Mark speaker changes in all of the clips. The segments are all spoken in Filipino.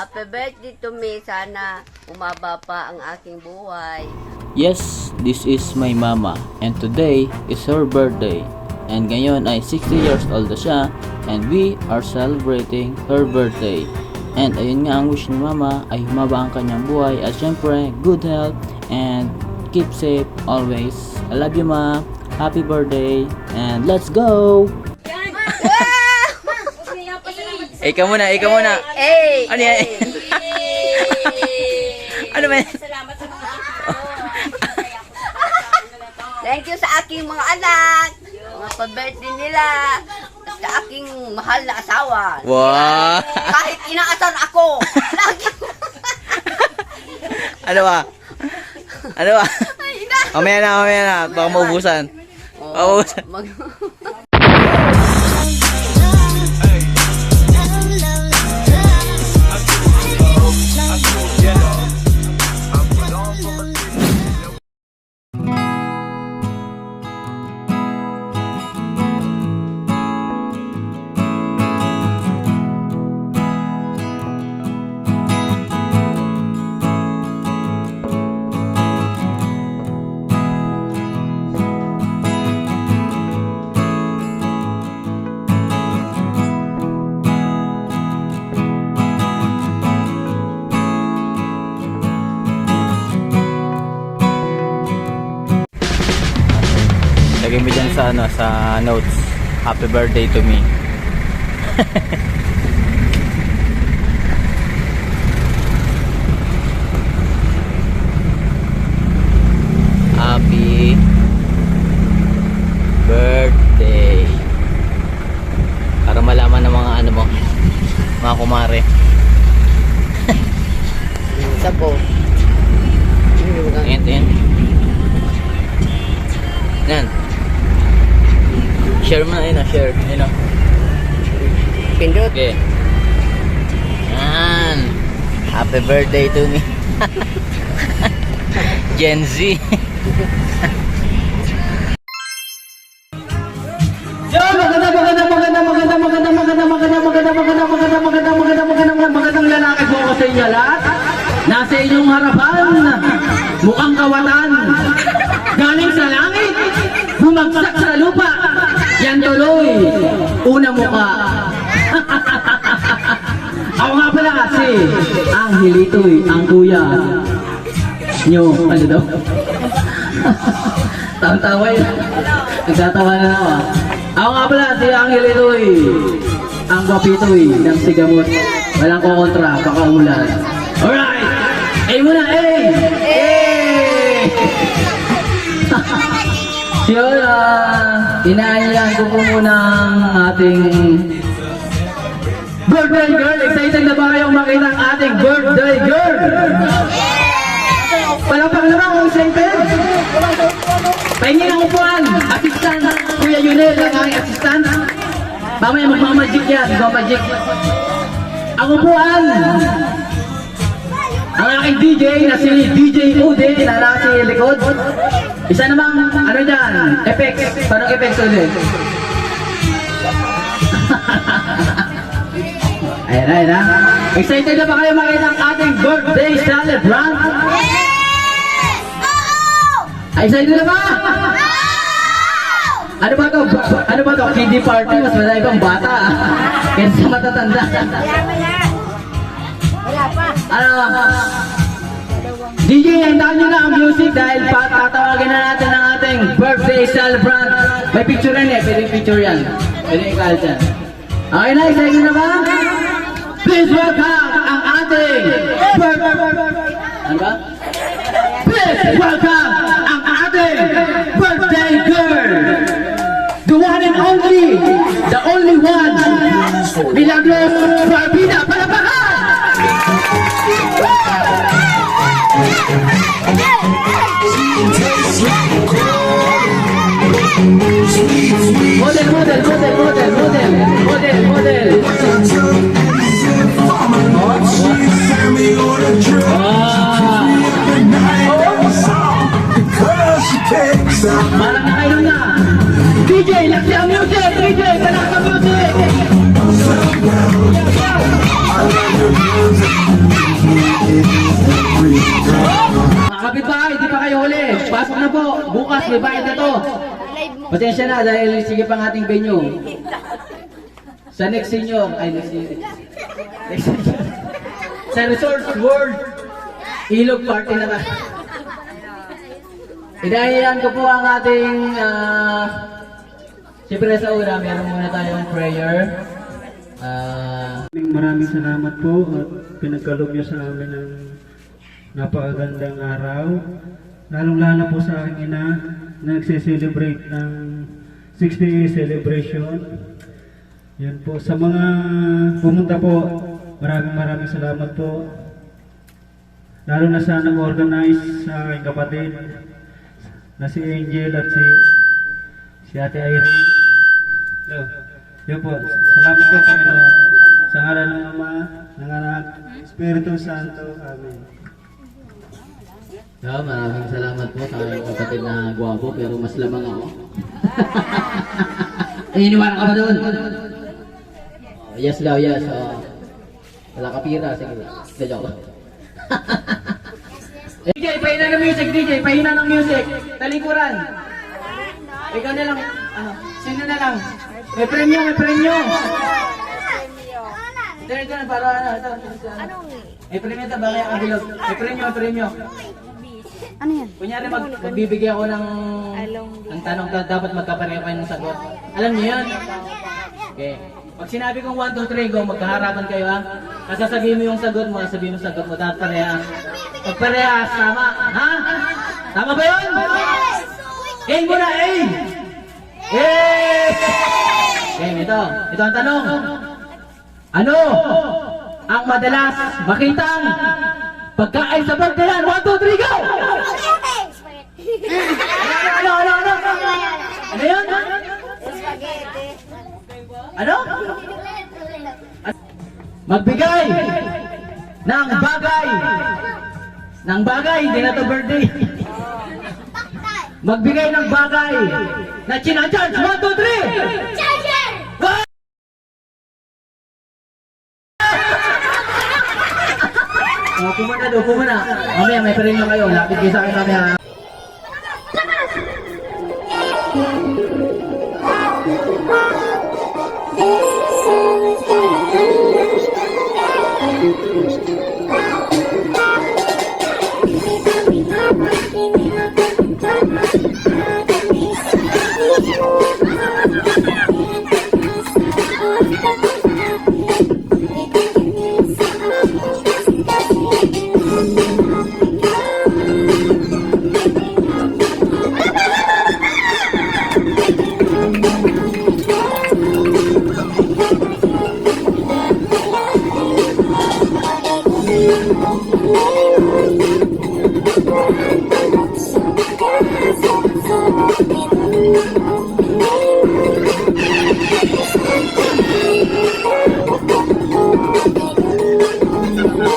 Speaker 1: Happy birthday to me. Sana umaba pa ang aking buhay.
Speaker 2: Yes, this is my mama and today is her birthday. And ngayon ay 60 years old na siya and we are celebrating her birthday. And ayun nga ang wish ni mama ay humaba ang kanyang buhay at syempre good health and keep safe always. I love you ma. Happy birthday and let's go! Ikaw muna, ikaw muna.
Speaker 1: Hey!
Speaker 2: Ano yan? ano ba yan?
Speaker 3: Salamat sa mga
Speaker 1: Thank you sa aking mga anak. Mga pa-birthday nila. Sa aking mahal na asawa.
Speaker 2: Wow!
Speaker 1: Kahit inaasar ako. Lagi.
Speaker 2: Ano ba? Ano ba? Mamaya na, mamaya na. Baka maubusan. Maubusan.
Speaker 1: Mag-
Speaker 2: ano, sa notes. Happy birthday to me. Happy birthday to me. Gen Z.
Speaker 4: Nasa inyong harapan, mukhang kawatan, galing sa langit, bumagsak sa lupa, yan tuloy, una mukha. Ako nga pala kasi, ang hilito'y ang kuya. Nyo, ano daw? Tawa-tawa yun. Nagtatawa na ako ah. Ako nga pala, si Angel Itoy. Ang gwapitoy ng sigamot. Walang kukontra, baka umulan. Alright! A muna, A! A! Yun, ah, inaayaan ko po muna ang ating birthday girl. Excited na ba kayong makita ang ating birthday girl? Palapang naman kung excited. Pahingin ang upuan. Assistant. Kuya Yunel, ang aking assistant. Mamaya magmamagic yan. Magmamagic. Ang upuan. Ang aking DJ na si DJ Ude na nasa si likod. Isa namang, ano dyan, effects. Paano effects ulit? Ayan, ayan ha. Excited na ba kayo makita ang ating birthday celebrant? Ay, excited na ba? Ano ba to? Ano ba to? Kiddie party? Mas malay pang bata. Kaysa sa matatanda. Ano? DJ, handaan nyo na ang music dahil patatawagin na natin ang ating birthday celebrant. May picture yan eh. Pwede picture yan. Pwede ikaw dyan. Okay na, excited na ba? Please welcome ang ating. Ano ba? Please welcome ang ating birthday girl. The one and only, the only one, Milagros Barbina. Palapakan! Model, model, model, model, model, model, model. Ah. Marang na. DJ, laksi ang music! DJ, tanak ang music! Mga kapitbahay, di pa kayo huli. Pasok na po. Bukas, may bayad na to. Pasensya na dahil sige pang ating venue. Sa next inyo, ay next inyo. Next inyo. Sa Resort World, Ilog Party na tayo. Inahiyan ko po ang ating, ah, siyempre sa una, meron muna tayong prayer. Ah,
Speaker 3: Maraming salamat po at pinagkalog niyo sa amin ng napakagandang araw. Lalong-lalo po sa aking ina na nagse-celebrate ng 60 celebration. Yan po. Sa mga pumunta po, maraming maraming salamat po. Lalo na sa nag-organize sa aking kapatid na si Angel at si si Ate Irene. Yo, yo po. Salamat po Panginoon. Sa ngalan ng Ama, ng Anak, Espiritu Santo. Amen.
Speaker 4: yeah, maraming salamat po sa aking kapatid na gwapo pero mas lamang ako. iniwala ka ba doon? Oh, yes daw, yes. Oh. Wala ka pira, sige. Sige, joke. DJ, pahina ng music, DJ, pahina ng music. Talikuran. Ikaw na lang, ano, sino na lang? May premyo, may premyo. Ito, ito na, para ano, ito. ito. May premyo ito, bakit ang bilog? May premyo, may premyo.
Speaker 5: Ano yan?
Speaker 4: Kunyari, mag, magbibigay ako ng, ng tanong, da- dapat magkapareho kayo ng sagot. Alam niyo yun? Okay. Pag sinabi kong 1, 2, 3, go, magkaharapan kayo ha. Kasi sabihin mo yung sagot mo, sabihin mo sagot mo, dapat parehas. Pag parehas, tama. Ha? Tama ba yun? A muna, A! A! Okay, ito. Ito ang tanong. Ano ang madalas makitang pagkain sa pagdalan? 1, 2, 3, go! Ano, ano, ano, ano? Yun? Ano? Magbigay ng bagay. Ng bagay, hindi na to birthday. Magbigay ng bagay na chinacharge. 1, 2, 3! Go! Oh, pumana daw, pumana. Mamaya, may parin kayo. Lapit kayo sa akin mamaya. Oh, my God. Thank you.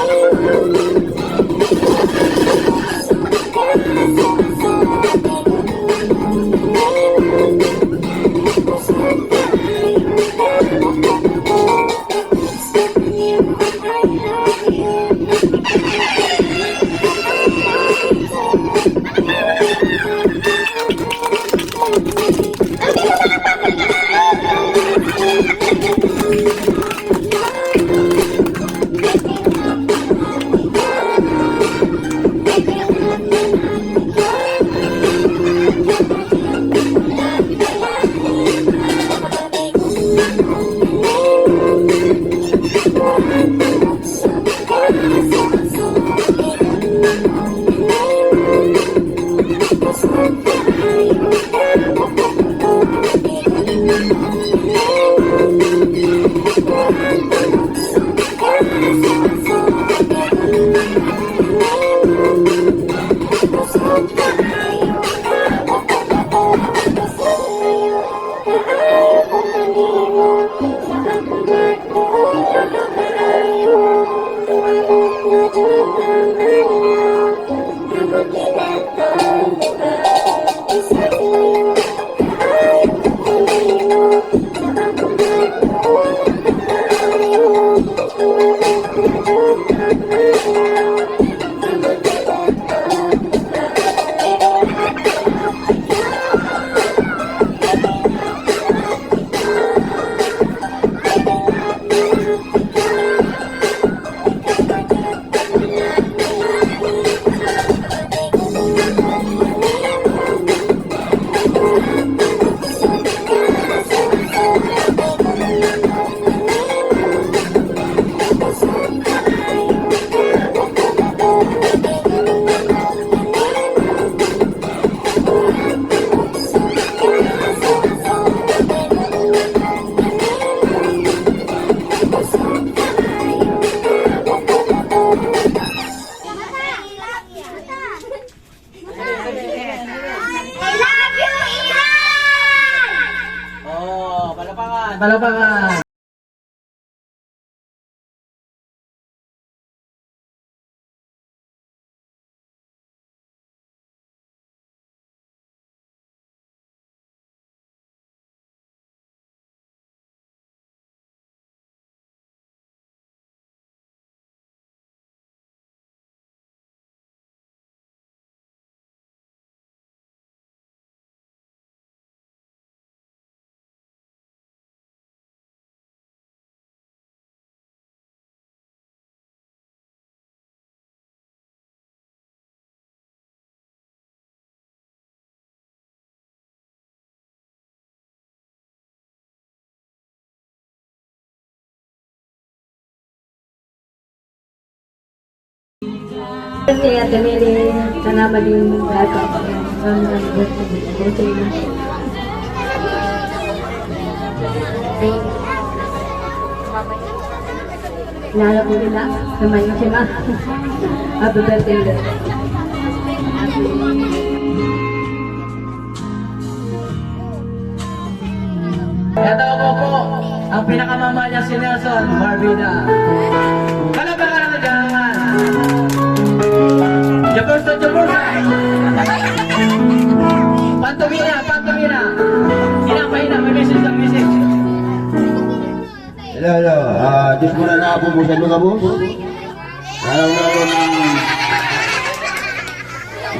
Speaker 6: Kasi at mili sana maging bago ako ang birthday na. Nala po nila sa mga sima. Happy birthday ulit.
Speaker 4: Ito ako po, ang pinakamama niya si Nelson Barbida. Palapakan Jabursa, Jabursa! Pantumina, pantumina! Hina, mahina, may message lang, message.
Speaker 7: Hello, hello. Ah, Diyos mo na na po sa mga boss. Lalo lalo ng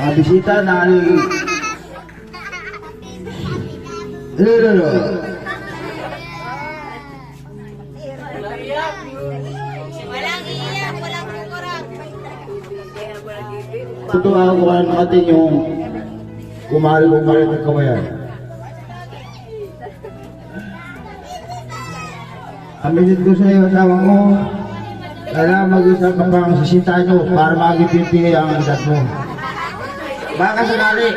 Speaker 7: mga bisita na ano Hello, hello, hello. Ka na natin yung kumahal mo pa rin ng kawayan. Aminin ko sa iyo, asawa mo, kailangan mag-isa ka pang sisita nyo para magipipigay ang edad mo. Baka sakali,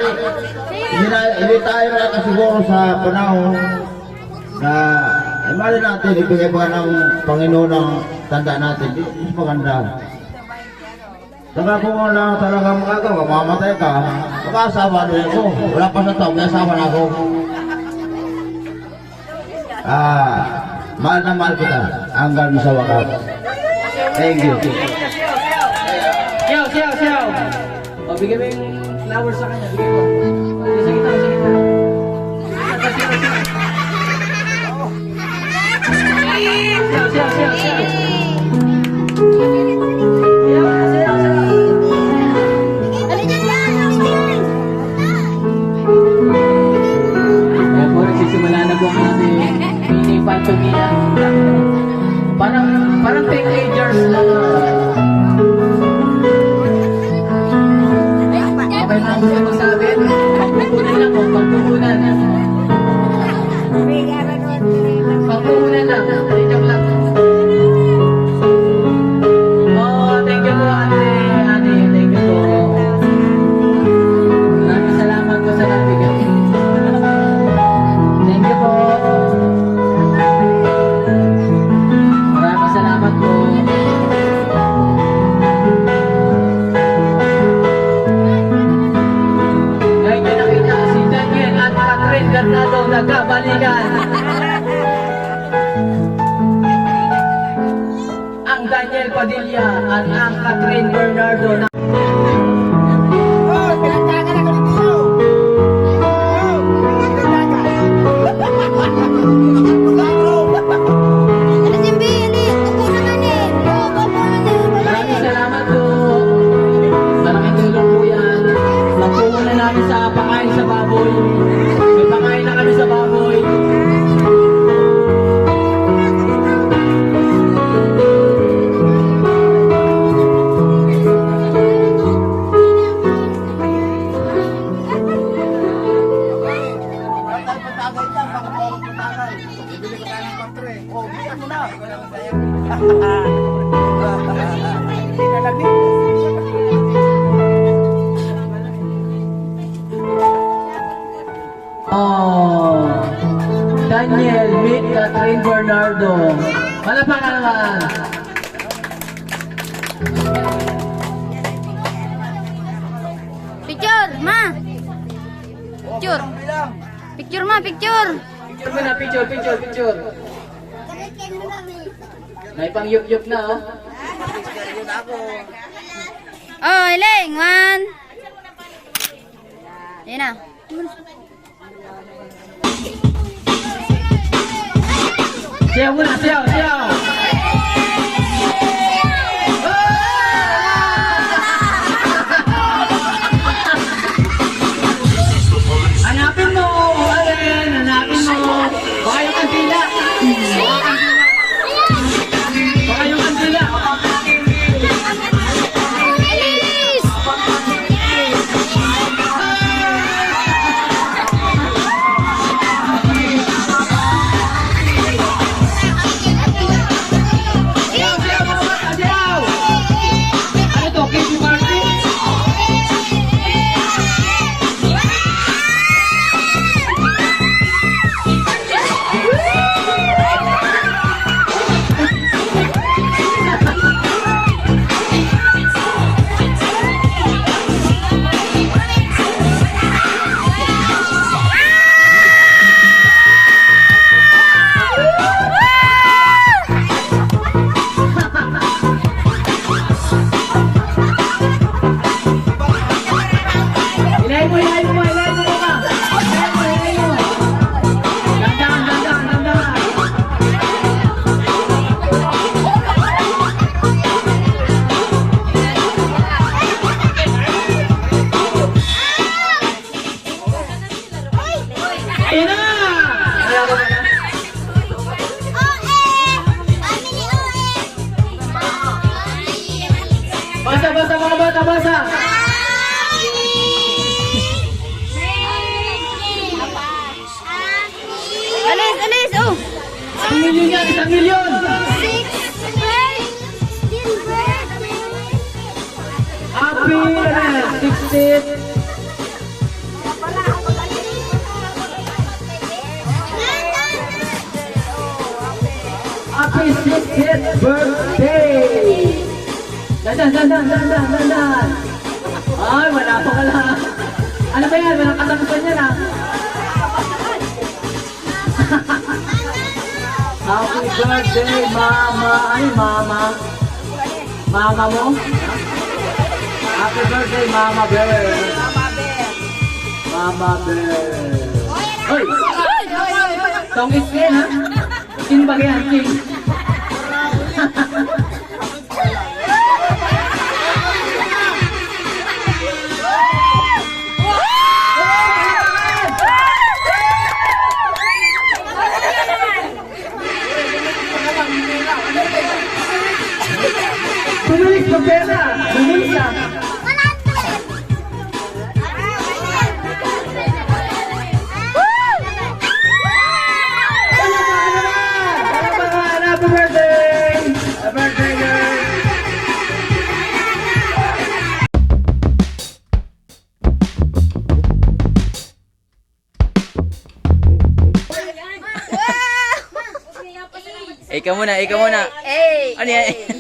Speaker 7: hindi, na, hindi tayo nakasiguro sa panahon na eh, mali natin, ibigay pa ng Panginoon ang tanda natin. Mas maganda. Saka kung wala talaga magagawa, mamatay ka, mag-asawa din ako. Wala pa sa taon, may asawa na ako. Ah, mahal na mahal kita hanggang sa wakas. Thank you.
Speaker 4: Siyaw, siyaw, siyaw! O, bigyan mo yung flowers sa kanya, bigyan mo. Parang, parang teenagers lang. Padilla at ang Catherine Bernardo na Maraming
Speaker 5: Picture. Picture,
Speaker 4: mo na, picture, picture, picture. May pang yup-yup na oh.
Speaker 5: Oh, Iling, one. Yan na.
Speaker 4: Siyaw muna, siyaw, siyaw! Basa, basa, mga bata, basa!
Speaker 5: Alis, alis, oh.
Speaker 4: Isang milyon yan, isang milyon! Happy 60th Happy 60th birthday! Dandan, dandan, dandan, dandan! Ay, wala pa wala. Ano ba yan? Walang katapusan yan ah. Happy birthday, mama! Ay, mama! Mama mo? Happy birthday, Mama Bear! Mama Bear! Hoy! Tong is yan, ha? Sino ba yan? Sino? Happy birthday, girl!
Speaker 2: Ikaw muna, ikaw muna.
Speaker 1: Hey!
Speaker 2: Ano yan?